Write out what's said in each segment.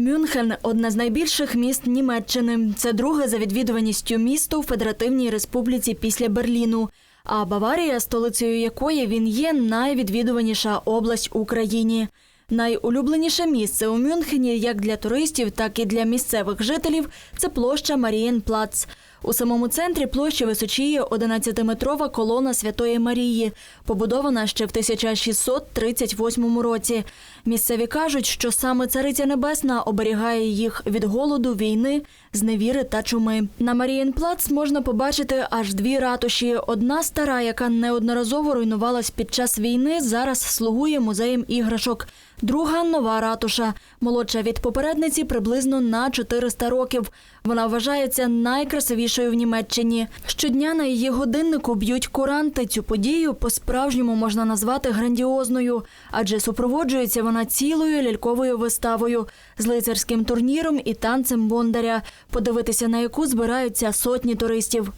Мюнхен одне з найбільших міст Німеччини. Це друге за відвідуваністю місто в Федеративній Республіці після Берліну. А Баварія, столицею якої він є, найвідвідуваніша область Україні. Найулюбленіше місце у Мюнхені як для туристів, так і для місцевих жителів це площа Марієнплац. У самому центрі площі височіє 11-метрова колона Святої Марії, побудована ще в 1638 році. Місцеві кажуть, що саме цариця небесна оберігає їх від голоду, війни, зневіри та чуми. На Марієнплац можна побачити аж дві ратуші. Одна стара, яка неодноразово руйнувалась під час війни, зараз слугує музеєм іграшок. Друга нова ратуша, молодша від попередниці приблизно на 400 років. Вона вважається найкрасивішою в Німеччині. Щодня на її годиннику б'ють куранти. Цю подію по-справжньому можна назвати грандіозною, адже супроводжується вона цілою ляльковою виставою з лицарським турніром і танцем бондаря, подивитися на яку збираються сотні туристів.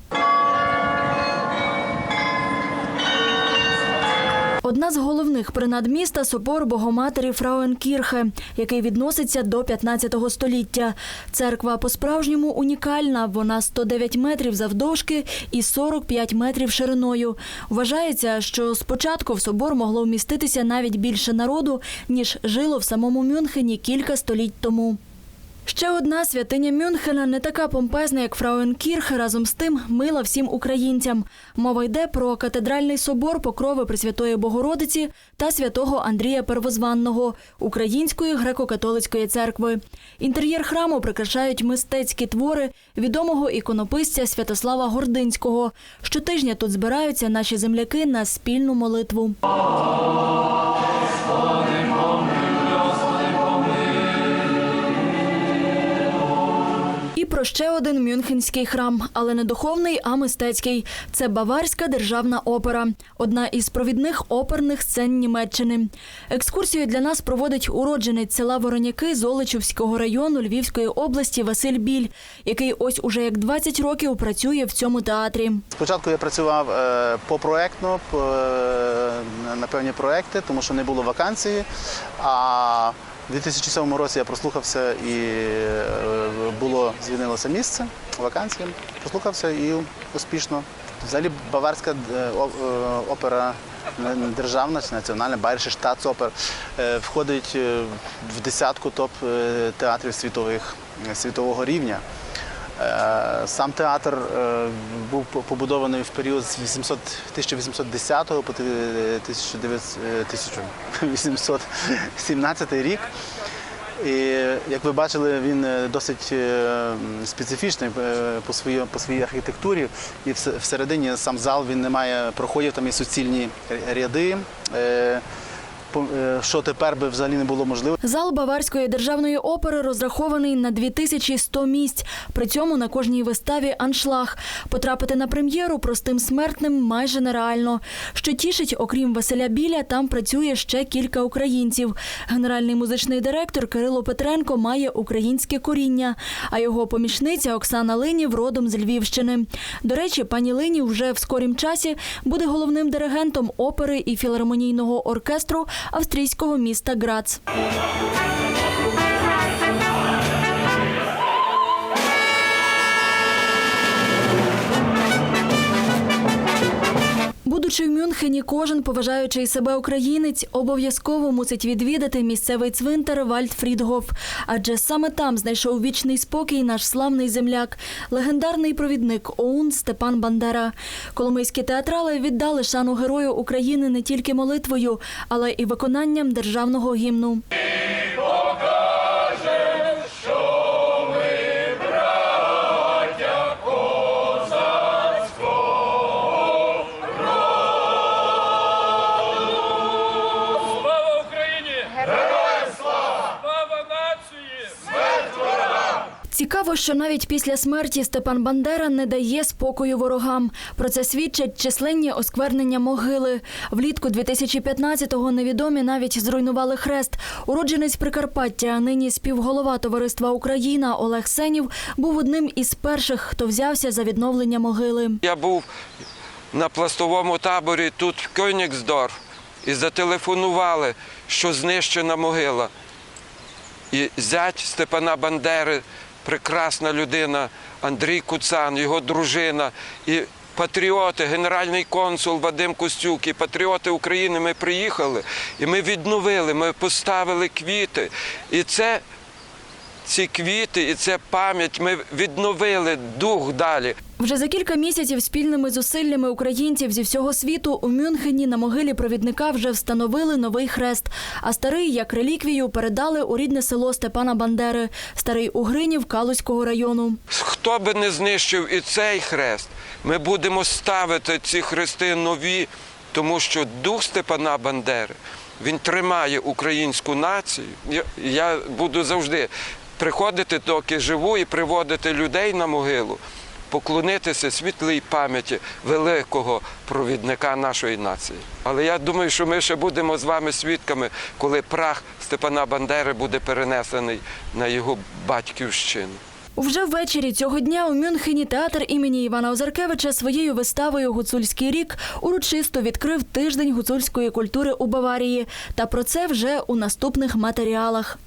Одна з головних принад міста собор Богоматері Фрауенкірхе, який відноситься до 15 століття. Церква по-справжньому унікальна. Вона 109 метрів завдовжки і 45 метрів шириною. Вважається, що спочатку в собор могло вміститися навіть більше народу, ніж жило в самому Мюнхені кілька століть тому. Ще одна святиня Мюнхена не така помпезна, як Фрауенкірх, разом з тим мила всім українцям. Мова йде про катедральний собор Покрови Пресвятої Богородиці та святого Андрія Первозванного Української греко-католицької церкви. Інтер'єр храму прикрашають мистецькі твори відомого іконописця Святослава Гординського. Щотижня тут збираються наші земляки на спільну молитву. Про ще один мюнхенський храм, але не духовний, а мистецький. Це Баварська державна опера, одна із провідних оперних сцен Німеччини. Екскурсію для нас проводить уродженець села Вороняки Золочівського району Львівської області Василь Біль, який ось уже як 20 років працює в цьому театрі. Спочатку я працював е, попроектно по, е, на певні проекти, тому що не було вакансії. А в 2007 році я прослухався і звільнилося місце, вакансія. Прослухався і успішно. Взагалі баварська е, е, опера державна чи національна Байерші штатсопер входить е, в десятку топ е, театрів світових, світового рівня. Сам театр був побудований в період з 800 1810 по 1900 е, 1817 рік. І як ви бачили, він е, досить е, специфічний е, по своїй, по своїй архітектурі. І вс- всередині сам зал він не має проходів, там є суцільні ряди. Е, Що тепер би взагалі не було можливо. Зал Баварської державної опери розрахований на 2100 місць. При цьому на кожній виставі аншлаг. Потрапити на прем'єру простим смертним майже нереально. Що тішить, окрім Василя Біля, там працює ще кілька українців. Генеральний музичний директор Кирило Петренко має українське коріння, а його помічниця Оксана Линів родом з Львівщини. До речі, пані Линів вже в скорім часі буде головним диригентом опери і філармонійного оркестру австрійського міста Грац. Будучи в Мюнхені, кожен поважаючий себе українець обов'язково мусить відвідати місцевий цвинтар Вальдфрідгоф, адже саме там знайшов вічний спокій наш славний земляк, легендарний провідник ОУН Степан Бандера. Коломийські театрали віддали шану герою України не тільки молитвою, але і виконанням державного гімну. Цікаво, що навіть після смерті Степан Бандера не дає спокою ворогам. Про це свідчать численні осквернення могили. Влітку 2015-го невідомі навіть зруйнували хрест. Уродженець Прикарпаття, а нині співголова товариства Україна Олег Сенів був одним із перших, хто взявся за відновлення могили. Я був на пластовому таборі тут в Кьонігсдорф і зателефонували, що знищена могила. І зять Степана Бандери, прекрасна людина, Андрій Куцан, його дружина. І патріоти, генеральний консул Вадим Костюк, і патріоти України. Ми приїхали і ми відновили, ми поставили квіти. І це ці квіти і це пам'ять. Ми відновили дух далі. Вже за кілька місяців спільними зусиллями українців зі всього світу у Мюнхені на могилі провідника вже встановили новий хрест. А старий, як реліквію, передали у рідне село Степана Бандери, старий Угринів Калузького району. Хто би не знищив і цей хрест, ми будемо ставити ці хрести нові, тому що дух Степана Бандери він тримає українську націю. Я, я буду завжди приходити, доки живу, і приводити людей на могилу, поклонитися світлій пам'яті великого провідника нашої нації. Але я думаю, що ми ще будемо з вами свідками, коли прах Степана Бандери буде перенесений на його батьківщину. Вже ввечері цього дня у Мюнхені театр імені Івана Озаркевича своєю виставою Гуцульський рік урочисто відкрив тиждень гуцульської культури у Баварії. Та про це вже у наступних матеріалах.